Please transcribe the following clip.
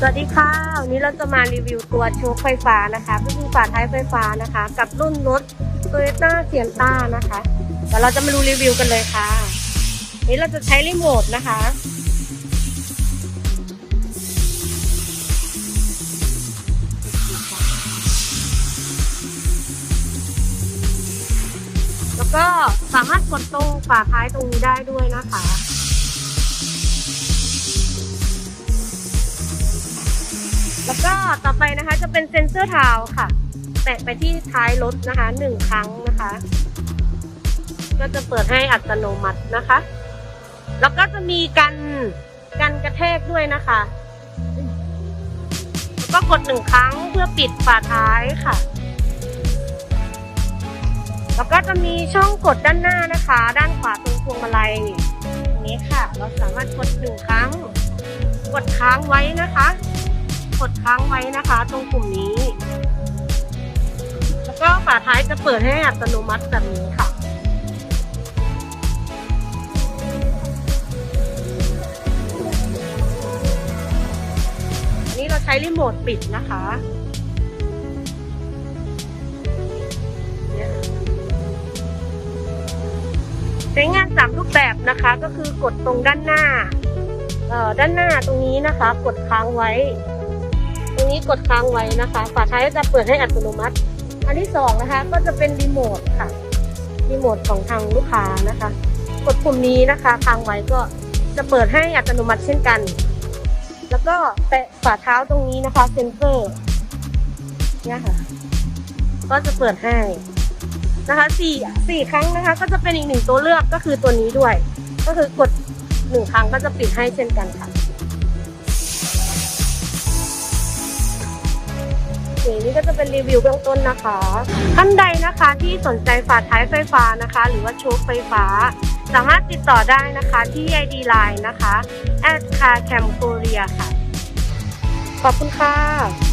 สวัสดีค่ะ วันนี้เราจะมารีวิวตัวโชคไฟฟ้านะคะก็คือฝาท้ายไฟฟ้านะคะ กับรุ่นรถ Toyota s i e n t a นะคะเดี๋ยวเราจะมาดูรีวิวกันเลยค่ะ นี่เราจะใช้รีโมทนะคะ แล้วก็สามารถกดตรงฝาท้ายตรงนี้ได้ด้วยนะคะ แล้วก็ต่อไปนะคะจะเป็นเซ็นเซอร์เท้าค่ะ แตะไปที่ท้ายรถนะคะหนึ่งครั้งนะคะ ก็จะเปิดให้อัตโนมัตินะคะ แล้วก็จะมีกันกันกระแทกด้วยนะคะ แล้วก็กดหนึ่งครั้งเพื่อปิดฝาท้ายค่ะ แล้วก็จะมีช่องกดด้านหน้านะคะ ด้านขวาตรงพวงมาลัยตรงนี้ค่ะ เราสามารถกดหนึ่งครั้ง กดค้างไว้นะคะ กดค้างไว้นะคะ ตรงปุ่มนี้ แล้วก็ฝาท้ายจะเปิดให้อัตโนมัติแบบนี้ค่ะ อันนี้เราใช้รีโมทปิดนะคะใช้งานสามรูปแบบนะคะก็คือกดตรงด้านหน้าด้านหน้าตรงนี้นะคะ กดค้างไว้ กดค้างไว้นะคะฝาท้ายจะเปิดให้อัตโนมัติ อันที่สองนะคะก็จะเป็นรีโมทค่ะรีโมทของทางลูกค้านะคะ กดปุ่มนี้นะคะค้างไว้ก็จะเปิดให้อัตโนมัติเช่นกัน แล้วก็แตะฝ่าเท้าตรงนี้นะคะเซนเซอร์เนี่ยค่ะ ก็จะเปิดให้นะคะสี่สี่ครั้งนะคะ ก็จะเป็นอีกหนึ่งตัวเลือกก็คือตัวนี้ด้วย ก็คือกดหนึ่งครั้งก็จะปิดให้เช่นกันค่ะ โอเคนี่ก็จะเป็นรีวิวเบื้องต้นนะคะ ท่านใดนะคะที่สนใจฝาท้ายไฟฟ้านะคะ หรือว่าโชคไฟฟ้า สามารถติดต่อได้นะคะที่ ID Line นะคะ at car cam korea ค่ะ ขอบคุณค่ะ